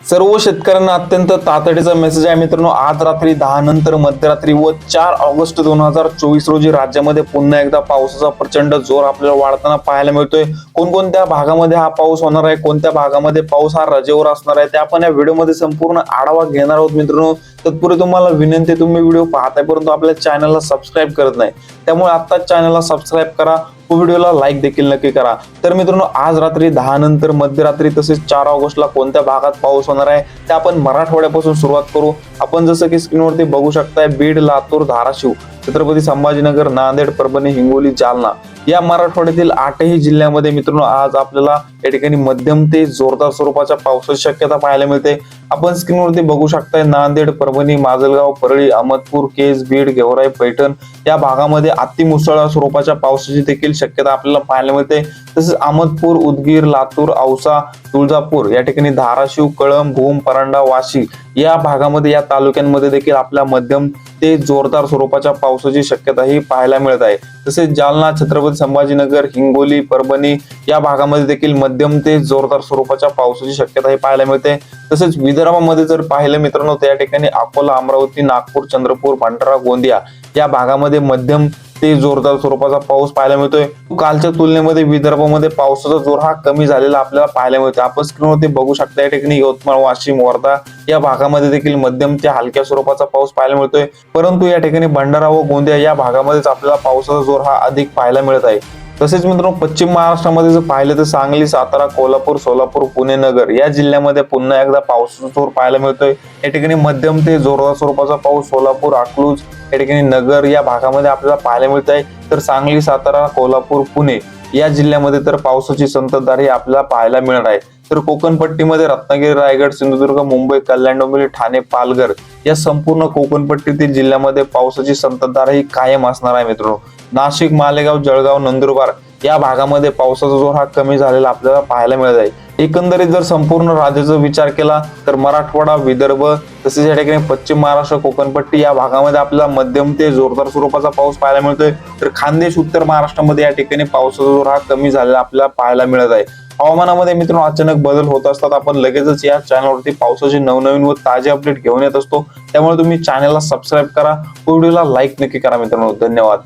सर्व शेतकऱ्यांना अत्यंत तातडीचा मेसेज आहे. मित्रांनो आज रात्री दहा नंतर मध्यरात्री व चार ऑगस्ट दोन हजार चोवीस रोजी राज्यामध्ये पुन्हा एकदा पावसाचा प्रचंड जोर आपल्याला वाढताना पाहायला मिळतोय. कोणकोणत्या भागामध्ये हा पाऊस होणार आहे? कोणत्या भागामध्ये पाऊस हा रजेवर असणार आहे? ते आपण या व्हिडिओमध्ये संपूर्ण आढावा घेणार आहोत मित्रांनो. तत्पूर्वी तुम्हाला विनंती तुम्ही व्हिडिओ पाहताय परंतु आपल्या चॅनलला सबस्क्राईब करत नाही. त्यामुळे आत्ताच चॅनलला सबस्क्राईब करा व व्हिडिओला लाईक देखील नक्की करा. तर मित्रांनो आज रात्री दहा नंतर मध्यरात्री तसेच चार ऑगस्टला कोणत्या भागात पाऊस होणार आहे ते आपण मराठवाड्यापासून सुरुवात करू. आपण जसं की स्क्रीनवरती बघू शकताय बीड लातूर धाराशिव छत्रपती संभाजीनगर नांदेड परभणी हिंगोली जालना. या मराठवाड्यातील आठही जिल्ह्यामध्ये मित्रांनो आज आपल्याला या ठिकाणी मध्यम ते जोरदार स्वरूपाच्या पावसाची शक्यता पाहायला मिळते. आपण स्क्रीनवरती बघू शकताय नांदेड परभणी माजलगाव परळी अहमदपूर केज बीड गेवराई पैठण या भागामध्ये अतिमुसळधार स्वरूपाच्या पावसाची देखील शक्यता आपल्याला पाहायला मिळते. तसेच अहमदपूर उदगीर लातूर औसा तुळजापूर या ठिकाणी धाराशिव कळंब भूम परांडा वाशी या भागामध्ये या तालुक्यांमध्ये देखील आपल्या मध्यम ते जोरदार स्वरूपाच्या पावसाची शक्यता ही पाहायला मिळत आहे. तसेच जालना छत्रपती संभाजीनगर हिंगोली परभणी या भागामध्ये देखील मध्यम ते जोरदार स्वरूपाच्या पावसाची शक्यता ही पाहायला मिळते. तसेच विदर्भामध्ये जर पाहिलं मित्रांनो त्या ठिकाणी अकोला अमरावती नागपूर चंद्रपूर भंडारा गोंदिया या भागामध्ये मध्यम ते जोरदार स्वरूपाचा पाऊस पाहायला मिळतोय. कालच्या तुलनेमध्ये विदर्भामध्ये पावसाचा जोर हा कमी झालेला आपल्याला पाहायला मिळतोय. आपण स्क्रीनवरती बघू शकता या ठिकाणी यवतमाळ वाशिम वर्धा या भागामध्ये देखील मध्यम ते हलक्या स्वरूपाचा पाऊस पाहायला मिळतोय. परंतु या ठिकाणी भंडारा व गोंदिया या भागामध्येच आपल्याला पावसाचा जोर हा अधिक पाहायला मिळत आहे. तसेच मित्रांनो पश्चिम महाराष्ट्रामध्ये जर पाहिलं तर सांगली सातारा कोल्हापूर सोलापूर पुणे नगर या जिल्ह्यामध्ये पुन्हा एकदा पावसाचा जोर पाहायला मिळतोय. या ठिकाणी मध्यम ते जोरदार स्वरूपाचा पाऊस सोलापूर अकलूज या ठिकाणी नगर या भागामध्ये आपल्याला पाहायला मिळत आहे तर सांगली सातारा कोल्हापूर पुणे या जिल्ह्यामध्ये तर पावसाची संततधार ही आपल्याला पाहायला मिळणार आहे. तर कोकण पट्टीमध्ये रत्नागिरी रायगड सिंधुदुर्ग मुंबई कल्याण डोंबिवली ठाणे पालघर या संपूर्ण कोकणपट्टीतील जिल्ह्यामध्ये पावसाची संततधार ही कायम असणार आहे मित्रांनो. नाशिक मालेगाव जळगाव नंदुरबार या भागामध्ये पावसाचा जोर हा कमी झालेला आपल्याला पाहायला मिळत आहे. एकंदरीत जर संपूर्ण राज्याचा विचार केला तर मराठवाडा विदर्भ तसेच या ठिकाणी पश्चिम महाराष्ट्र कोकणपट्टी या भागामध्ये आपल्याला मध्यम ते जोरदार स्वरूपाचा पाऊस पाहायला मिळतोय. तर खानदेश उत्तर महाराष्ट्रामध्ये या ठिकाणी पावसाचा जोर हा कमी झालेला आपल्याला पाहायला मिळत आहे. हवामानामध्ये मित्रांनो अचानक बदल होत असतात. आपण लगेचच या चॅनलवरती पावसाचे नवनवीन व ताजे अपडेट घेऊन येत असतो. त्यामुळे तुम्ही चॅनलला सबस्क्राईब करा. व्हिडिओला लाईक नक्की करा मित्रांनो. धन्यवाद.